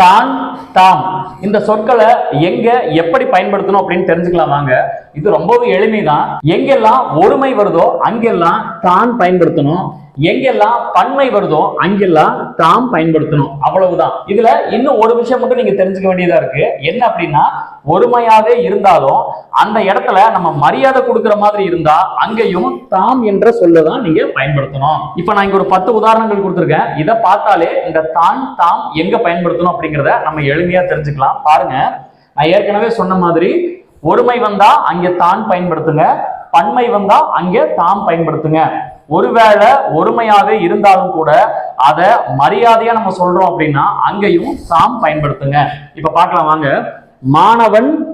தான் தாம். இந்த சொற்களை எங்க எப்படி பயன்படுத்தணும் அப்படின்னு தெரிஞ்சுக்கலாம் வாங்க. இது ரொம்பவே எளிமைதான். எங்கெல்லாம் ஒருமை வருதோ அங்கெல்லாம் தான் பயன்படுத்தணும். எங்கெல்லாம் பன்மை வருதோ அங்கெல்லாம் தாம் பயன்படுத்தணும். அவ்வளவுதான். இதுல இன்னும் ஒரு விஷயம் மட்டும் நீங்க தெரிஞ்சுக்க வேண்டியதா இருக்கு. என்ன அப்படின்னா ஒருமையாவே இருந்தாலும் அந்த இடத்துல நம்ம மரியாதை கொடுக்குற மாதிரி இருந்தா அங்கேயும் தாம் என்ற சொல்லதான் நீங்க பயன்படுத்தணும். இப்ப நான் இங்க ஒரு பத்து உதாரணங்கள் கொடுத்துருக்கேன். இதை பார்த்தாலே இந்த தான் தாம் எங்க பயன்படுத்தணும் அப்படிங்கிறத நம்ம எளிமையா தெரிஞ்சுக்கலாம். பாருங்க. நான் ஏற்கனவே சொன்ன மாதிரி ஒருமை வந்தா அங்கே தான் பயன்படுத்துங்க. பன்மை வந்தா அங்கே தாம் பயன்படுத்துங்க. ஒருவேளை ஒருமையாவே இருந்தாலும் கூட அதை மரியாதையா நம்ம சொல்றோம் அப்படின்னா அங்கேயும் தாம் பயன்படுத்துங்க. இப்ப பார்க்கலாம் வாங்க. மாணவன்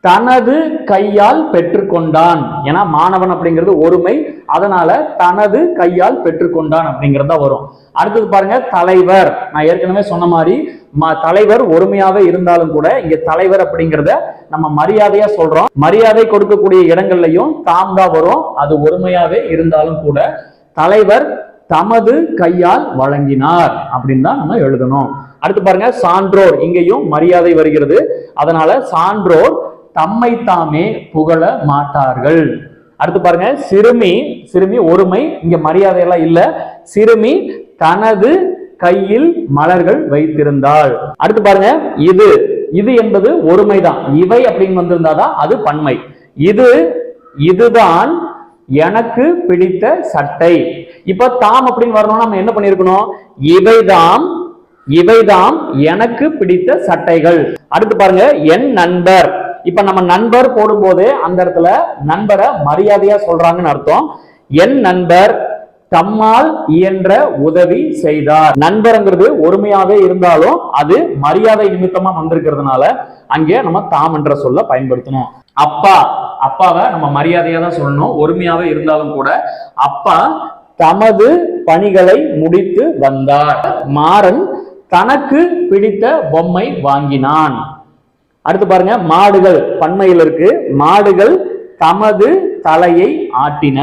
தனது கையால் பெற்றுக்கொண்டான். ஏன்னா மாணவன் அப்படிங்கிறது ஒருமை அதனால தனது கையால் பெற்றுக்கொண்டான் அப்படிங்கிறதா வரும். அடுத்தது பாருங்க தலைவர். நான் ஏற்கனவே சொன்ன மாதிரி ம- தலைவர் ஒருமையாக இருந்தாலும் கூட இங்க தலைவர் அப்படிங்கிறத நம்ம மரியாதையா சொல்றோம். மரியாதை கொடுக்கக்கூடிய இடங்கள்லையும் தாம் தான் வரும். அது ஒருமையாவே இருந்தாலும் கூட தலைவர் தமது கையால் வழங்கினார் அப்படின்னு தான் நம்ம எழுதணும். அடுத்து பாருங்க சான்றோர். இங்கேயும் மரியாதை வருகிறது. அதனால சான்றோர் தம்மை தாமே புகழ மாட்டார்கள். அடுத்து பாருங்க சிறுமி சிறுமி ஒருமை இங்க மரியாதை எல்லாம் இல்ல. சிறுமி தனது கையில் மலர்கள் வைத்திருந்தாள். அடுத்து பாருங்க இது இது என்பது ஒருமைதான். இவை அப்படின்னு வந்திருந்தாதான் அது பன்மை. இது இதுதான் எனக்கு பிடித்த சட்டை. இப்ப தாம் அப்படின்னு வரணும்னா நம்ம என்ன பண்ணிருக்கணும் இவைதாம் இவைதாம் எனக்கு பிடித்த சட்டைகள். அடுத்து பாருங்க என் நண்பர். இப்ப நம்ம நண்பர் போடும்போது அந்த இடத்துல நண்பரை மரியாதையா சொல்றாங்கன்னு அர்த்தம். என் நண்பர் தம்மால் இயன்ற உதவி செய்தார். நண்பருங்கிறது ஒருமையாவே இருந்தாலும் அது மரியாதை நிமித்தமா வந்திருக்கிறதுனால அங்கே நம்ம தாம் என்ற சொல்ல பயன்படுத்தணும். அப்பா அப்பாவை நம்ம மரியாதையா தான் சொல்லணும். ஒருமையாவே இருந்தாலும் கூட அப்பா தமது பணிகளை முடித்து வந்தார். மாறன் தனக்கு பிடித்த பொம்மை வாங்கினான். அடுத்து பாருங்க மாடுகள். பண்மையில் இருக்கு. மாடுகள் தமது தலையை ஆட்டின.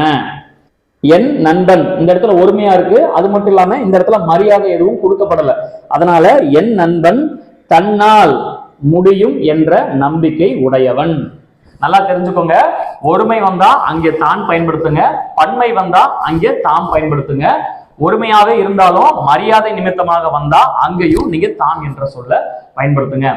என் நண்பன். இந்த இடத்துல ஒருமையா இருக்கு. அது மட்டும் இல்லாம இந்த இடத்துல மரியாதை எதுவும் கொடுக்கப்படல. அதனால என் நண்பன் தன்னால் முடியும் என்ற நம்பிக்கை உடையவன். நல்லா தெரிஞ்சுக்கோங்க. ஒருமை வந்தா அங்கே தான் பயன்படுத்துங்க. பன்மை வந்தா அங்கே தாம் பயன்படுத்துங்க. ஒருமையாவே இருந்தாலும் மரியாதை நிமித்தமாக வந்தா அங்கேயும் நீங்க தாம் என்ற சொல்ல பயன்படுத்துங்க.